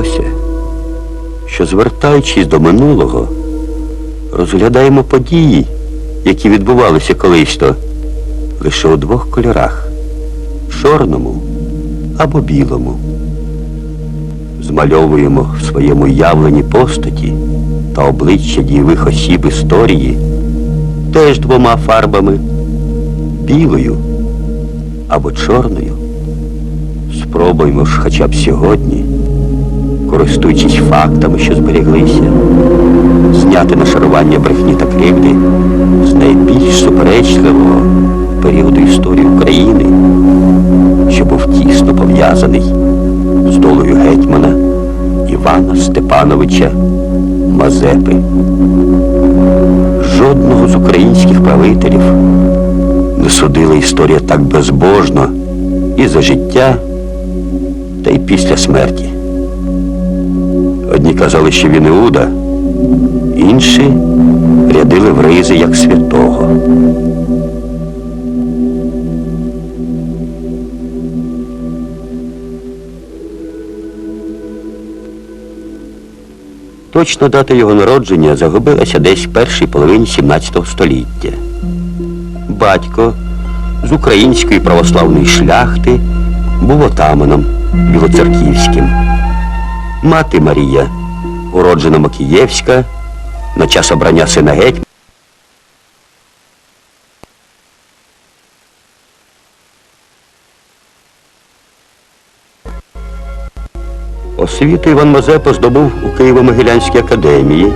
повелося, що, звертаючись до минулого, розглядаємо події, які відбувалися колись то лише у двох кольорах чорному або білому. Змальовуємо в своєму явленні постаті та обличчя дієвих осіб історії теж двома фарбами білою або чорною. Спробуймо ж хоча б сьогодні, користуючись фактами, що зберіглися, зняти нашарування брехні та кривди з найбільш суперечливого періоду історії України, що був тісно пов'язаний з долею гетьмана Івана Степановича Мазепи. Жодного з українських правителів не судила історія так безбожно і за життя, та й після смерті. Одні казали, що він Іуда, інші рядили в ризи як святого. Точна дата його народження загубилася десь в першій половині 17 століття. Батько з української православної шляхти був отаманом білоцерківським. Мати Марія, уроджена Макієвська, на час обрання сина геть. Освіту Іван Мазепа здобув у Києво-Могилянській академії,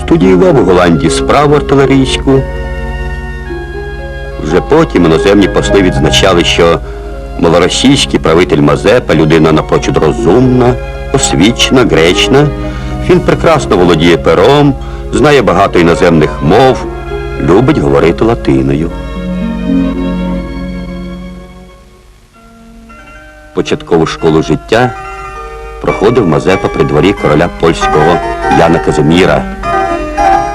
студіював у Голландії справу артилерійську. Вже потім іноземні посли відзначали, що малоросійський правитель Мазепа людина напрочуд розумна, освічена, гречна. Він прекрасно володіє пером, знає багато іноземних мов, любить говорити латиною. Початкову школу життя проходив Мазепа при дворі короля польського Яна Казиміра.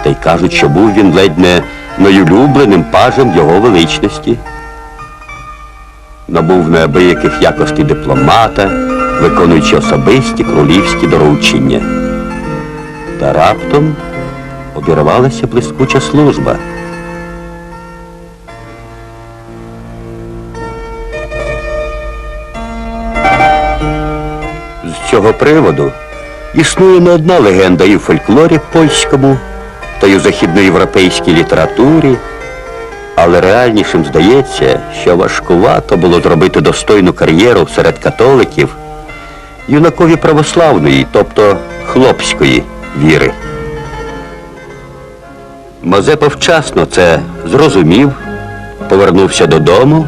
Та й кажуть, що був він ледь не найулюбленим пажем його величності. Набув неабияких якостей дипломата, виконуючи особисті кролівські доручення. Та раптом обірвалася блискуча служба. З цього приводу існує не одна легенда і в фольклорі польському, та й у західноєвропейській літературі, але реальнішим здається, що важкувато було зробити достойну кар'єру серед католиків юнакові православної, тобто хлопської віри. Мазепа вчасно це зрозумів, повернувся додому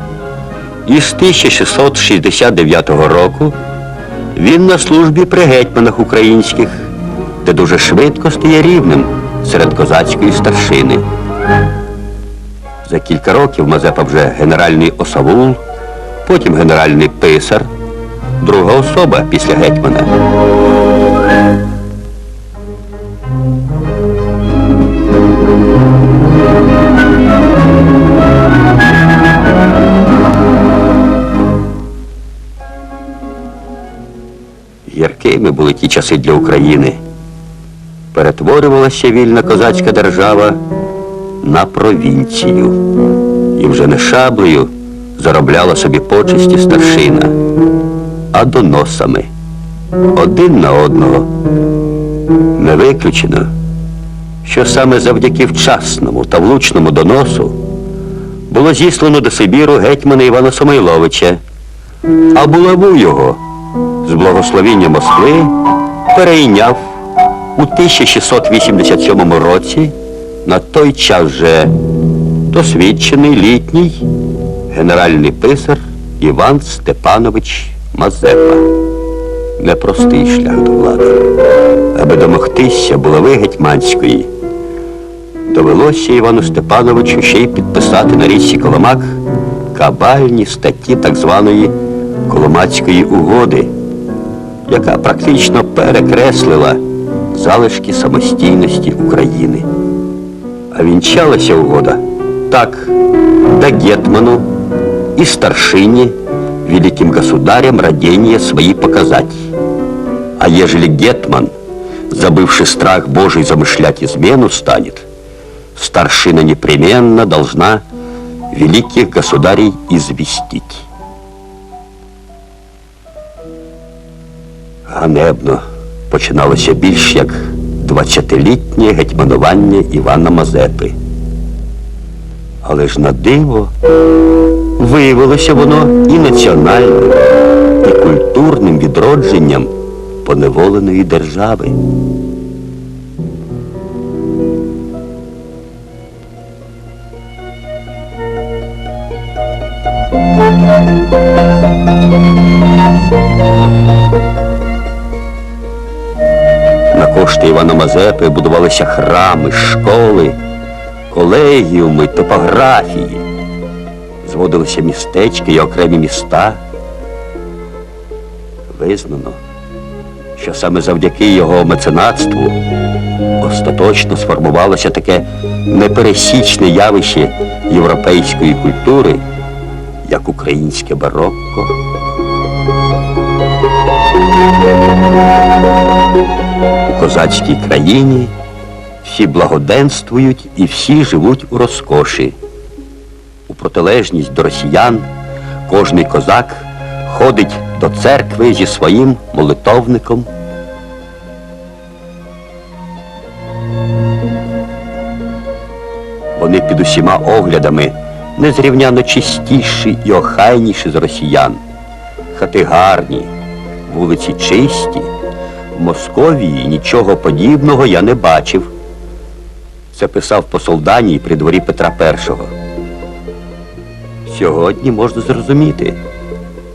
і з 1669 року він на службі при гетьманах українських, де дуже швидко стає рівним серед козацької старшини. За кілька років Мазепа вже генеральний осавул, потім генеральний писар, друга особа після гетьмана. Гіркими були ті часи для України. Перетворювалася вільна козацька держава на провінцію. І вже не шаблею заробляла собі почесті старшина, а доносами один на одного. Не виключено, що саме завдяки вчасному та влучному доносу було зіслано до Сибіру гетьмана Івана Самойловича, а булаву його з благословіння Москви перейняв у 1687 році на той час вже досвідчений літній генеральний писар Іван Степанович Мазепа. Непростий шлях до влади. Аби домогтися булави гетьманської, довелося Івану Степановичу ще й підписати на річці Коломак кабальні статті так званої Коломацької угоди, яка практично перекреслила залишки самостійності України. А вінчалася угода так, да гетману и старшине великим государям родения свои показать. А ежели гетман, забывший страх Божий, замышлять измену станет, старшина непременно должна великих государей известить. Ганебно починалося більш як 20-літнє гетьманування Івана Мазепи. Але ж на диво виявилося воно і національним, і культурним відродженням поневоленої держави. На кошти Івана Мазепи будувалися храми, школи, колегіуми, топографії. Зводилися містечки і окремі міста. Визнано, що саме завдяки його меценатству остаточно сформувалося таке непересічне явище європейської культури, як українське барокко. У козацькій країні всі благоденствують і всі живуть у розкоші. Протилежність до росіян кожний козак ходить до церкви зі своїм молитовником. Вони під усіма оглядами незрівняно чистіші і охайніші з росіян. Хати гарні, вулиці чисті. В Московії нічого подібного я не бачив. Це писав посол Данії при дворі Петра І. Сьогодні можна зрозуміти,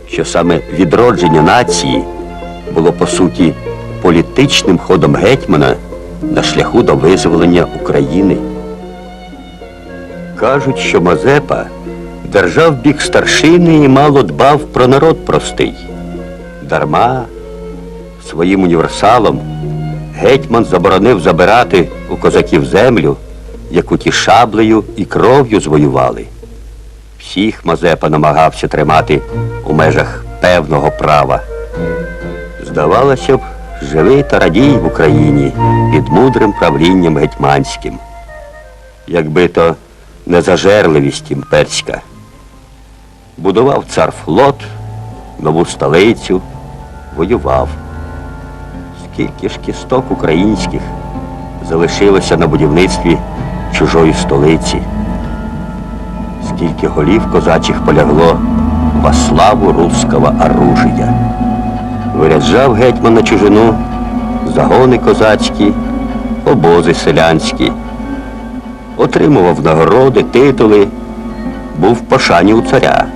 що саме відродження нації було по суті політичним ходом гетьмана на шляху до визволення України. Кажуть, що Мазепа держав бік старшини і мало дбав про народ простий. Дарма своїм універсалом гетьман заборонив забирати у козаків землю, яку ті шаблею і кров'ю звоювали. Всіх Мазепа намагався тримати у межах певного права. Здавалося б, живий та радій в Україні під мудрим правлінням гетьманським. Якби то не зажерливість імперська. Будував цар флот, нову столицю, воював. Скільки ж кісток українських залишилося на будівництві чужої столиці, скільки голів козачих полягло во славу русского оружия. Виряджав гетьман на чужину загони козацькі, обози селянські, отримував нагороди, титули, був в пошані у царя.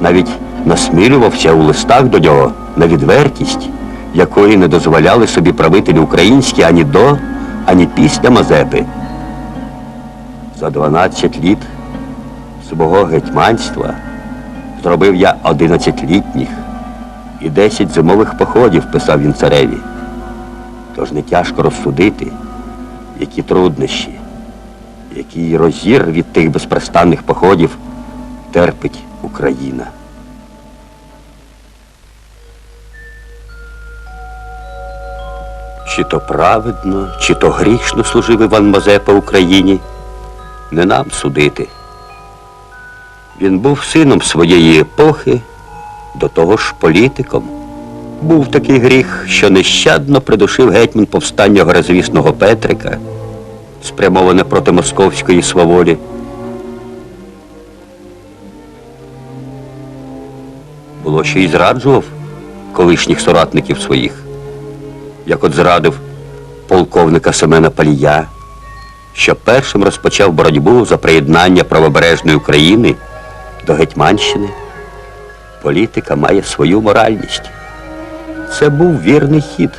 Навіть насмілювався у листах до нього на відвертість, якої не дозволяли собі правителі українські ані до, ані після Мазепи. За 12 літ свого гетьманства зробив я 11 літніх і 10 зимових походів писав він цареві. Тож не тяжко розсудити, які труднощі, який розір від тих безпрестанних походів терпить Україна. Чи то праведно, чи то грішно служив Іван Мазепа Україні, не нам судити. Він був сином своєї епохи, до того ж політиком. Був такий гріх, що нещадно придушив гетьман повстання горезвісного Петрика, спрямоване проти московської сваволі. Було ще й зраджував колишніх соратників своїх, як от зрадив полковника Семена Палія, що першим розпочав боротьбу за приєднання правобережної України до Гетьманщини. Політика має свою моральність. Це був вірний хід.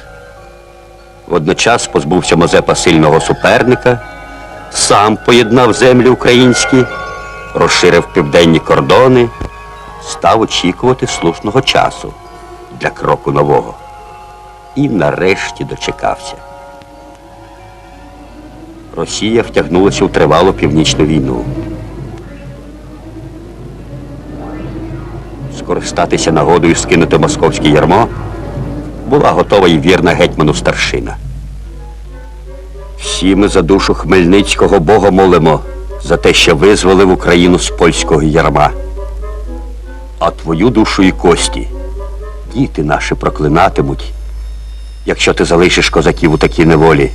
Водночас позбувся Мазепа сильного суперника, сам поєднав землі українські, розширив південні кордони, став очікувати слушного часу для кроку нового. І нарешті дочекався. Росія втягнулася в тривалу північну війну. Скористатися нагодою скинути московське ярмо була готова і вірна гетьману старшина. Всі ми за душу Хмельницького Бога молимо за те, що визволив Україну з польського ярма. А твою душу і кості діти наші проклинатимуть, якщо ти залишиш козаків у такій неволі.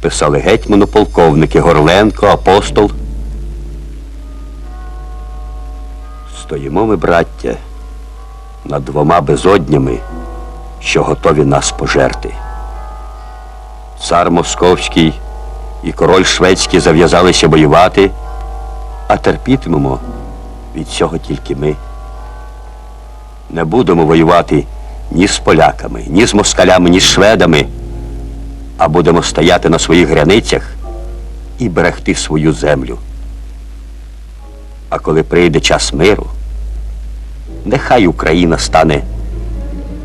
Писали гетьману полковники Горленко, апостол. Стоїмо ми, браття, над двома безоднями, що готові нас пожерти. Цар Московський і король шведський зав'язалися воювати, а терпітимемо від цього тільки ми. Не будемо воювати ні з поляками, ні з москалями, ні з шведами, а будемо стояти на своїх границях і берегти свою землю. А коли прийде час миру, нехай Україна стане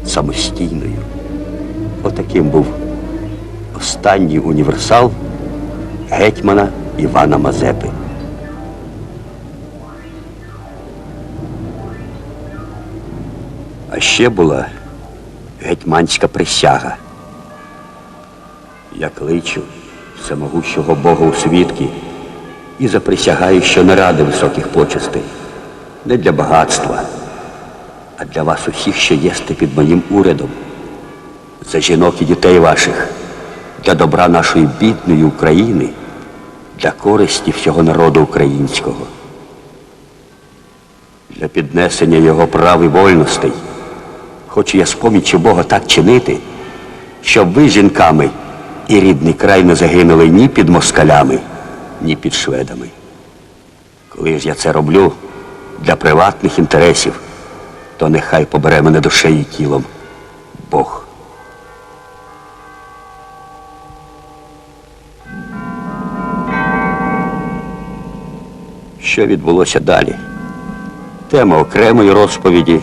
самостійною. Отаким був останній універсал гетьмана Івана Мазепи. А ще була гетьманська присяга. Я кличу всемогущого Бога у свідки і заприсягаю, що не ради високих почестей, не для багатства, а для вас усіх, що єсте під моїм урядом, за жінок і дітей ваших, для добра нашої бідної України, для користі всього народу українського, для піднесення його прав і вольностей. Хочу я з поміччю Бога так чинити, щоб ви жінками і рідний край не загинули ні під москалями, ні під шведами. Коли ж я це роблю для приватних інтересів, то нехай побере мене душею і тілом Бог. Що відбулося далі? Тема окремої розповіді,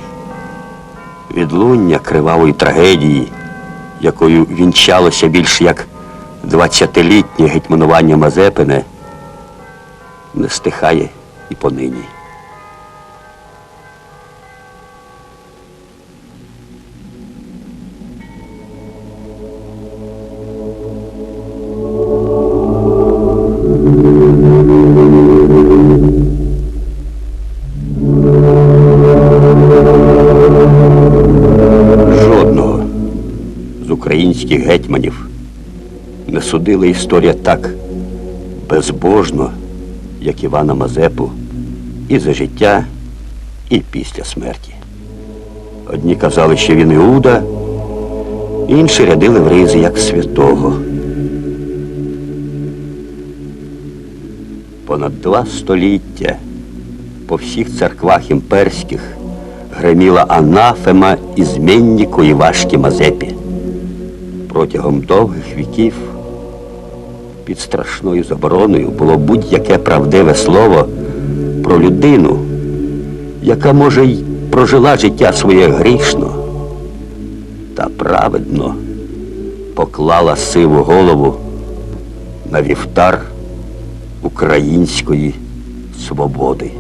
відлуння кривавої трагедії, якою вінчалося більш як двадцятилітнє гетьманування Мазепине, не стихає і понині. Українських гетьманів не судила історія так безбожно, як Івана Мазепу, і за життя, і після смерті. Одні казали, що він Іуда, інші рядили в ризи як святого. Понад два століття по всіх церквах імперських греміла анафема і зміннику Івашки Мазепі. Протягом довгих віків під страшною забороною було будь-яке правдиве слово про людину, яка, може, й прожила життя своє грішно та праведно поклала сиву голову на вівтар української свободи.